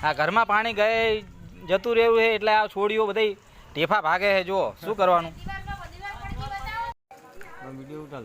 આ ઘરમાં પાણી ગયે જતું રહેવું છે એટલે આ છોડીઓ બધી ટેફા ભાગે છે જુઓ શું કરવાનું? વીડિયો ઉતાર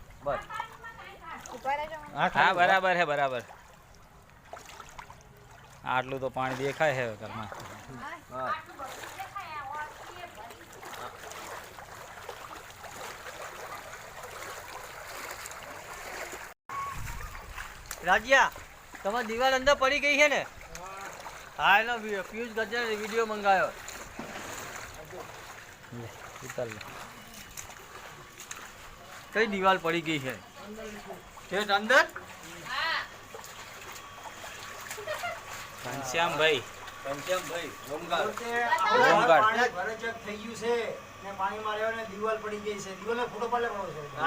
બસ. હા બરાબર છે બરાબર. આટલું તો પાણી દેખાય હે ઘરમાં રાજ્યા તમારી દિવાલ અંદર પડી ગઈ છે ને? હા એનો પિયુષ ગજર વીડિયો મંગાવ્યો. લે, ઉતાર લે. કઈ દિવાલ પડી ગઈ છે? ઠેઠ અંદર? ઘનશ્યામભાઈ. ઘનશ્યામભાઈ રોમગાર હોમગાર્ડ.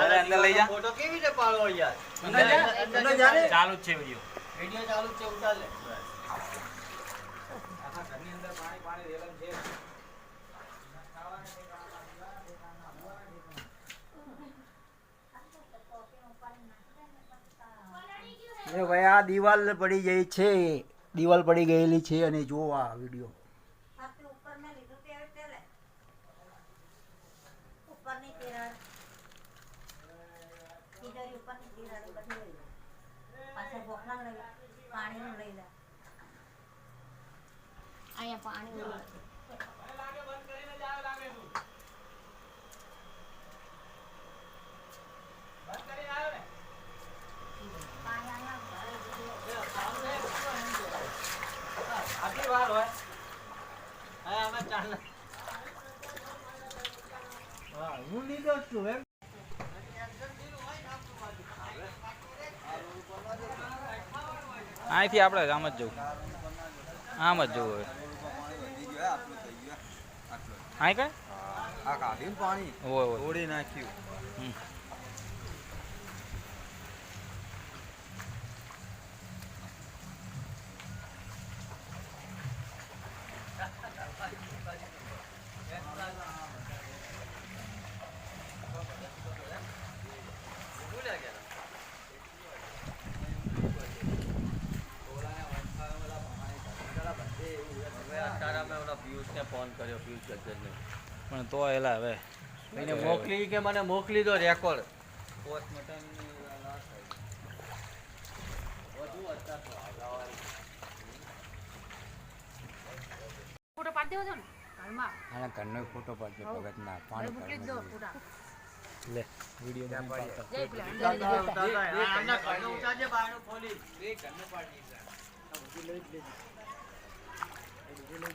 અરે અંદર લઈ જા. ફોટો કેવી રીતે પાડવો યાર? અંદર જા. અંદર જા. ને. ચાલુ જ છે વીડિયો વીડિયો ચાલુ જ છે ઉતાર લે. એ ભાઈ, આ દિવાલ પડી ગઈ છે. દિવાલ પડી ગયેલી છે અને જો આ વીડિયો. પાણી હા લીધો છું એમ અહીંથી આપણે આમ જ જવું. આમ જ જવું હવે. અહીં કઈ? પાણી હોય તોડી નાખ્યું હમ. હવે અત્યારે અમે ઓલા ફોન કર્યો પિયુષ ગજ્જરને પણ તો એલા હવે. એને મોકલી કે મને મોકલી દો રેકોર્ડ ફોટો પાડી દેવો છો ને? આના ઘરનો ફોટો પાડજો ભગતના મોકલી દો ફોટા. લે વીડિયો જય પેલા અંદર જજો. આના ઘરનો ઉતારજે, બહારનો ખોલી. Thank you.